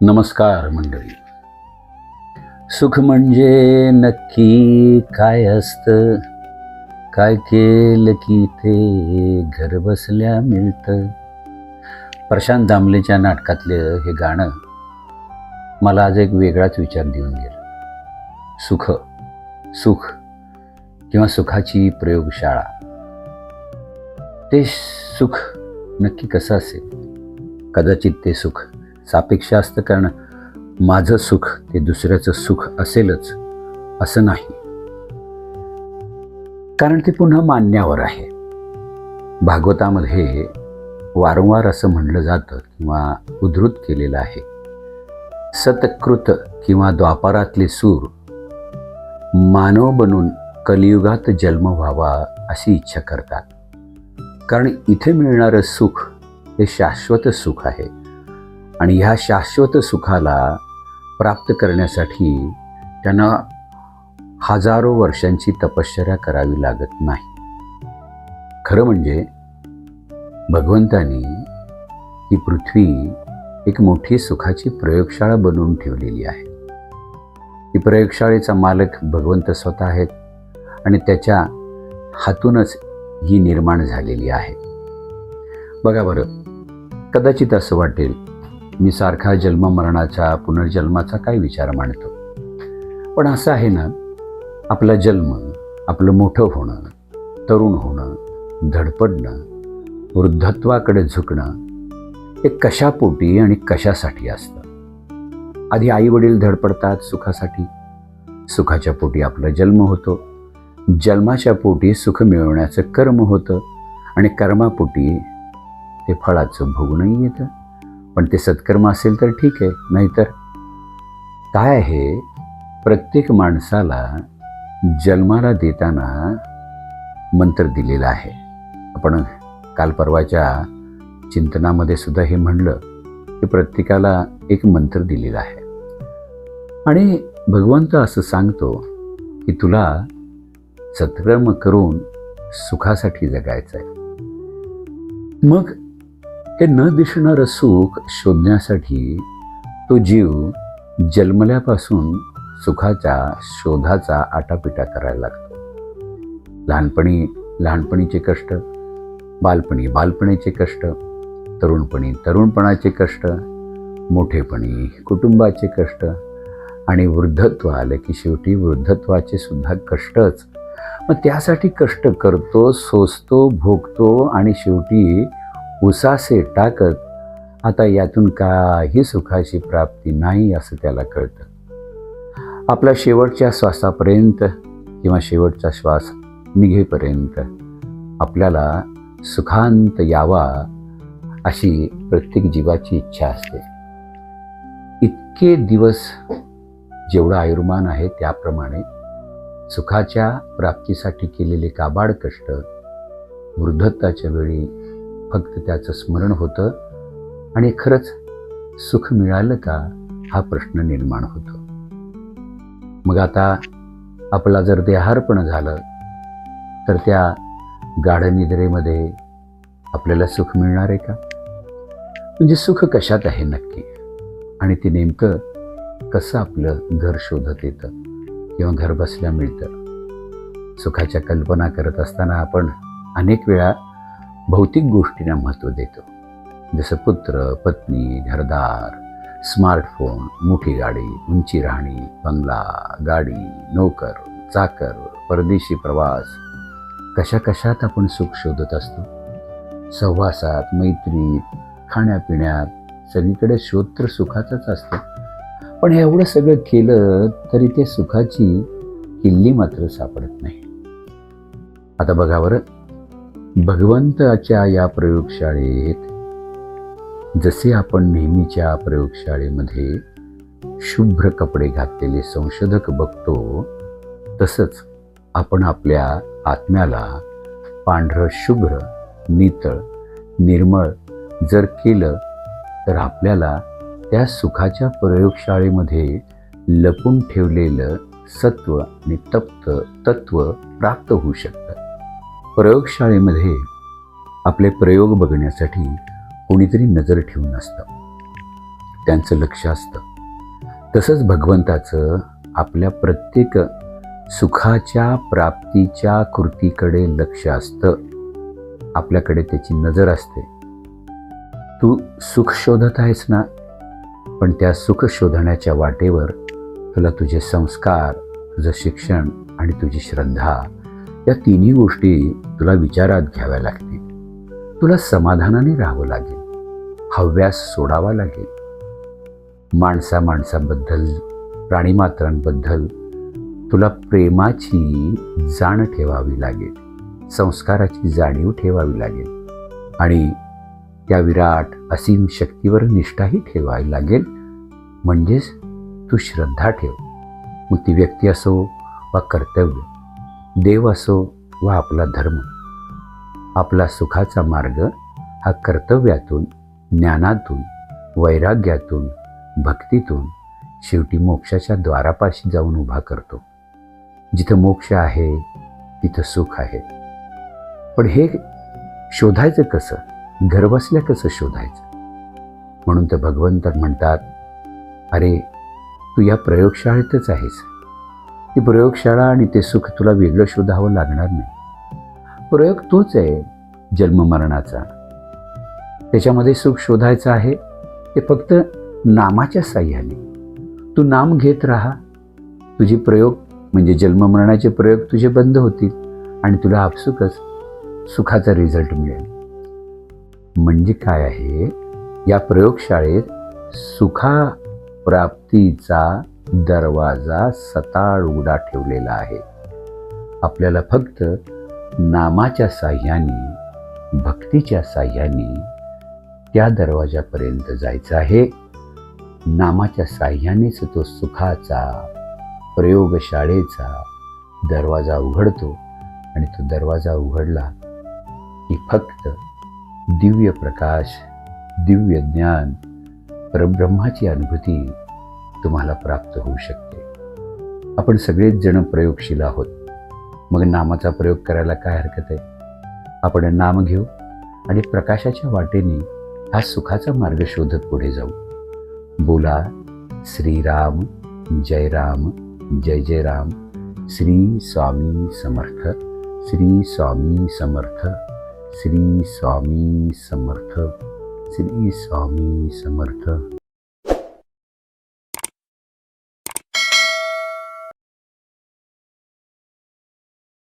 नमस्कार मंडळी. सुख म्हणजे नक्की काय असतं? काय केलं की ते घर बसल्या मिळतं? प्रशांत दामलेच्या नाटकातलं हे गाणं मला आज एक वेगळाच विचार देऊन गेलं. सुख सुख किंवा सुखाची प्रयोगशाळा. ते सुख नक्की कसं असेल? कदाचित ते सुख सापेक्ष असतं कारण माझं सुख ते दुसऱ्याचं सुख असेलच असं नाही. कारण ते पुन्हा मान्यावर आहे. भागवतामध्ये वारंवार असं म्हणलं जातं किंवा उद्धृत केलेलं आहे. सतकृत किंवा द्वापारातले सूर मानव बनून कलियुगात जन्म व्हावा अशी इच्छा करतात. कारण इथे मिळणारं सुख हे शाश्वत सुख आहे. आणि ह्या शाश्वत सुखाला प्राप्त करण्यासाठी त्यांना हजारो वर्षांची तपश्चर्या करावी लागत नाही. खरं म्हणजे भगवंतानी ही पृथ्वी एक मोठी सुखाची प्रयोगशाळा बनवून ठेवलेली आहे. ही प्रयोगशाळेचा मालक भगवंत स्वतः आहेत आणि त्याच्या हातूनच ही निर्माण झालेली आहे. बघा बरं कदाचित असं वाटेल मी सारखा जन्म मरणाचा पुनर्जन्माचा काय विचार मांडतो. पण असं आहे ना आपला जन्म आपलं मोठं होणं तरुण होणं धडपडणं वृद्धत्वाकडे झुकणं हे कशापोटी आणि कशासाठी असतं? आधी आई वडील धडपडतात सुखासाठी. सुखाच्या पोटी आपला जन्म होतो. जन्माच्या पोटी सुख मिळवण्याचं कर्म होतं आणि कर्मापोटी ते फळाचं भोगणंही येतं. पण ते सत्कर्म असेल तर ठीक आहे नाहीतर? काय आहे? प्रत्येक माणसाला जन्माला देताना मंत्र दिलेला आहे. आपण काल परवाच्या चिंतनामध्ये सुद्धा हे म्हणलं की प्रत्येकाला एक मंत्र दिलेला आहे. आणि भगवंत असं सांगतो की तुला सत्कर्म करून सुखासाठी जगायचं आहे मग हे न दिसणारं सुख शोधण्यासाठी तो जीव जन्मल्यापासून सुखाच्या शोधाचा आटापिटा करायला लागतो. लहानपणी लहानपणीचे कष्ट बालपणी बालपणीचे कष्ट तरुणपणी तरुणपणाचे कष्ट मोठेपणी कुटुंबाचे कष्ट आणि वृद्धत्व आलं की शेवटी वृद्धत्वाचे सुद्धा कष्टच. मग त्यासाठी कष्ट करतो सोसतो भोगतो आणि शेवटी उसासे टाकत आता यातून काही सुखाची प्राप्ती नाही असं त्याला कळतं. आपल्या शेवटच्या श्वासापर्यंत किंवा शेवटचा श्वास निघेपर्यंत आपल्याला सुखांत यावा अशी प्रत्येक जीवाची इच्छा असते. इतके दिवस जेवढं आयुर्मान आहे त्याप्रमाणे सुखाच्या प्राप्तीसाठी केलेले काबाड कष्ट वृद्धत्वाच्या वेळी फक्त त्याचं स्मरण होतं आणि खरंच सुख मिळालं का हा प्रश्न निर्माण होतो. मग आता आपला जर देहार्पण झालं तर त्या गाढनिद्रेमध्ये आपल्याला सुख मिळणार आहे का? म्हणजे सुख कशात आहे नक्की? आणि ते नेमकं कसं आपलं घर शोधत येतं किंवा घर बसल्या मिळतं? सुखाच्या कल्पना करत असताना आपण अनेक वेळा भौतिक गोष्टींना महत्त्व देतो. जसं पुत्र पत्नी घरदार स्मार्टफोन मोठी गाडी उंची राहणी बंगला गाडी नोकर चाकर परदेशी प्रवास. कशा कशात आपण सुख शोधत असतो? सहवासात मैत्रीत खाण्यापिण्यात सगळीकडे शोध तर सुखाचाच असतो. पण हे एवढं सगळं केलं तरी ते सुखाची किल्ली मात्र सापडत नाही. आता बघा बरं भगवंताच्या या प्रयोगशाळेत जसे आपण नेहमीच्या प्रयोगशाळेमध्ये शुभ्र कपडे घातलेले संशोधक बघतो तसंच आपण आपल्या आत्म्याला पांढरं शुभ्र नितळ निर्मळ जर केलं तर आपल्याला त्या सुखाच्या प्रयोगशाळेमध्ये लपून ठेवलेलं सत्व आणि तप्त तत्व प्राप्त होऊ शकतं. प्रयोगशाळेमध्ये आपले प्रयोग बघण्यासाठी कोणीतरी नजर ठेवून असतं. त्यांचं लक्ष असतं. तसंच भगवंताचं आपल्या प्रत्येक सुखाच्या प्राप्तीच्या कृतीकडे लक्ष असतं. आपल्याकडे त्याची नजर असते. तू सुख शोधत आहेस ना? पण त्या सुख शोधण्याच्या वाटेवर तुला तुझे संस्कार तुझं शिक्षण आणि तुझी श्रद्धा या तिन्ही गोष्टी तुला विचारात घ्याव्या लागतील. तुला समाधानाने राहावं लागेल. हव्यास सोडावा लागेल. माणसा माणसाबद्दल प्राणीमात्रांबद्दल तुला प्रेमाची जाण ठेवावी लागेल. संस्काराची जाणीव ठेवावी लागेल. आणि त्या विराट असीम शक्तीवर निष्ठाही ठेवावी लागेल. म्हणजेच तू श्रद्धा ठेव. मग ती व्यक्ती असो वा कर्तव्य देव असो वा आपला धर्म आपला सुखाचा मार्ग हा कर्तव्यातून ज्ञानातून वैराग्यातून भक्तीतून शेवटी मोक्षाच्या द्वारापाशी जाऊन उभा करतो. जिथं मोक्ष आहे तिथं सुख आहे. पण हे शोधायचं कसं? घरबसल्या कसं शोधायचं? म्हणून तर भगवंत म्हणतात अरे तू या प्रयोगशाळेतच आहेस. ती प्रयोगशाळा आणि ते सुख तुला वेगळं शोधावं लागणार नाही. प्रयोग तोच आहे जन्ममरणाचा त्याच्यामध्ये सुख शोधायचं आहे ते फक्त नामाच्या साह्याने. तू नाम घेत राहा. तुझे प्रयोग म्हणजे जन्ममरणाचे प्रयोग तुझे बंद होतील आणि तुला आपसुकच सुखाचा रिझल्ट मिळेल. म्हणजे काय आहे? या प्रयोगशाळेत सुखा प्राप्तीचा दरवाजा सताळ उघडा ठेवलेला आहे. आपल्याला फक्त नामाच्या साह्याने भक्तीच्या साह्याने त्या दरवाजापर्यंत जायचं आहे. नामाच्या साह्यानेच तो सुखाचा प्रयोगशाळेचा दरवाजा उघडतो आणि तो दरवाजा उघडला की फक्त दिव्य प्रकाश दिव्य ज्ञान परब्रह्माची अनुभूती तुम्हाला प्राप्त होऊ शकते. आपण सगळेच जण प्रयोगशील आहोत. मग नामाचा प्रयोग करायला काय हरकत आहे? आपण नाम घेऊ आणि प्रकाशाच्या वाटेने हा सुखाचा मार्ग शोधत पुढे जाऊ. बोला श्रीराम जय राम जय जय राम श्री स्वामी समर्थ श्री स्वामी समर्थ श्री स्वामी समर्थ श्री स्वामी समर्थ.